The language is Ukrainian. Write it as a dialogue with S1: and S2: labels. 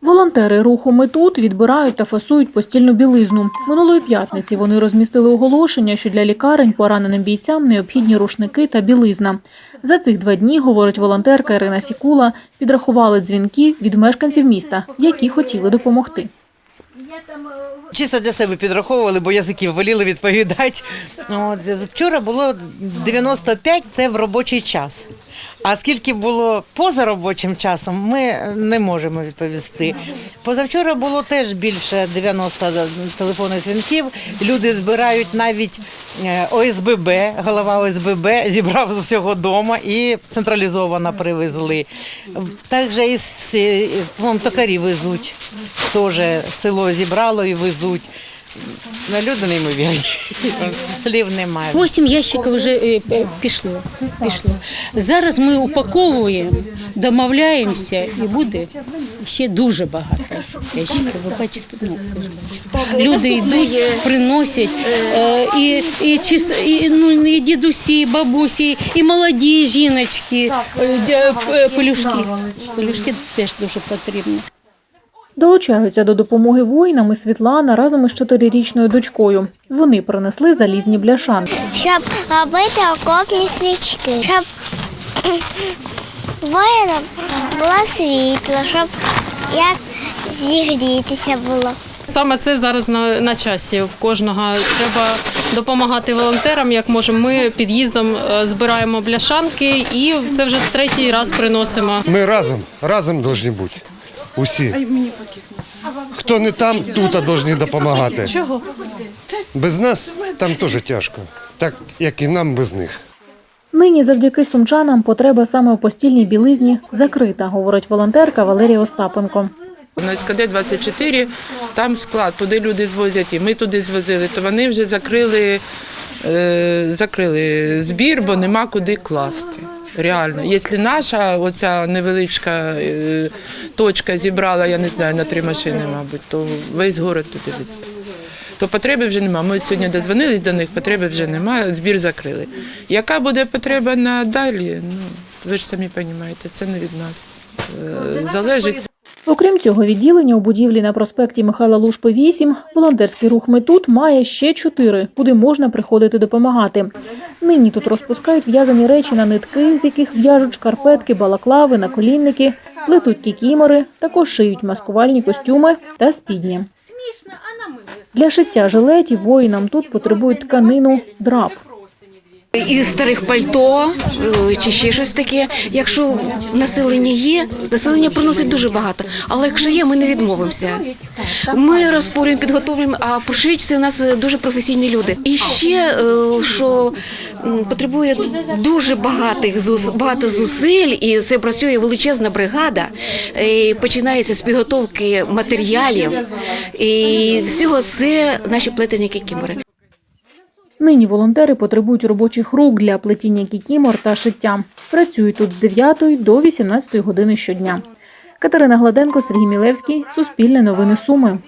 S1: Волонтери руху Ми тут відбирають та фасують постільну білизну. Минулої п'ятниці вони розмістили оголошення, що для лікарень пораненим бійцям необхідні рушники та білизна. За цих два дні, говорить волонтерка Ірина Сікула, підрахували дзвінки від мешканців міста, які хотіли допомогти.
S2: Чисто для себе підраховували, бо язики воліли відповідати. От, вчора було 95, це в робочий час. А скільки було поза робочим часом, ми не можемо відповісти. Позавчора було теж більше 90 телефонних дзвінків. Люди збирають навіть е, ОСББ, голова ОСББ зібрав з усього дому і централізовано привезли. Також із е, токарі везуть. Теж село зібрало і везуть. Ну, Люди неймовірні. Слів немає.
S3: Восім ящиків вже е, е, пішло. пішло. Зараз ми упаковуємо, домовляємося і буде ще дуже багато ящиків. Ви бачите, ну, люди йдуть, приносять е, і, і, чис- і, ну, і дідусі, і бабусі, і молоді жіночки, е, де, е, пелюшки. Пелюшки теж дуже потрібні.
S1: Долучаються до допомоги воїнам і Світлана разом із чотирирічною дочкою. Вони принесли залізні бляшанки.
S4: щоб робити окопні свічки, щоб воїнам було світло, щоб як зігрітися було.
S5: Саме це зараз на, на часі. В кожного треба допомагати волонтерам, як можемо. Ми під'їздом е, збираємо бляшанки і це вже третій раз приносимо.
S6: Ми разом, разом повинні бути. Усі. Хто не там, тут повинні допомагати. Чого? Без нас там теж тяжко, так як і нам без них.
S1: Нині завдяки сумчанам потреба саме у постільній білизні закрита, говорить волонтерка Валерія Остапенко.
S7: На СКД 24 там склад, туди люди звозять, і ми туди звозили, то вони вже закрили, е, закрили збір, бо нема куди класти. Реально, якщо наша оця невеличка е, точка зібрала, я не знаю, на три машини, мабуть, то весь город туди везе. То потреби вже немає. Ми сьогодні дозвонились до них, потреби вже немає, збір закрили. Яка буде потреба надалі? Ну, ви ж самі розумієте, це не від нас е, залежить.
S1: Окрім цього відділення у будівлі на проспекті Михайла Лушпи 8 волонтерський рух «Ми тут» має ще чотири, куди можна приходити допомагати. Нині тут розпускають в'язані речі на нитки, з яких в'яжуть шкарпетки, балаклави, наколінники, плетуть кікімори, також шиють маскувальні костюми та спідні. Для шиття жилетів воїнам тут потребують тканину драп.
S8: Із старих пальто е, чи ще щось таке. Якщо населення є, населення приносить дуже багато. Але якщо є, ми не відмовимося. Ми розпорюємо, підготовлюємо, а пошиють це у нас е, дуже професійні люди. І ще е, що потребує дуже багатих багато зусиль, і це працює величезна бригада. І починається з підготовки матеріалів. І всього це наші плетені кікімори.
S1: Нині волонтери потребують робочих рук для плетіння кікімор та шиття. Працюють тут з 9 до 18 години щодня. Катерина Гладенко, Сергій Мілевський, Суспільне новини Суми.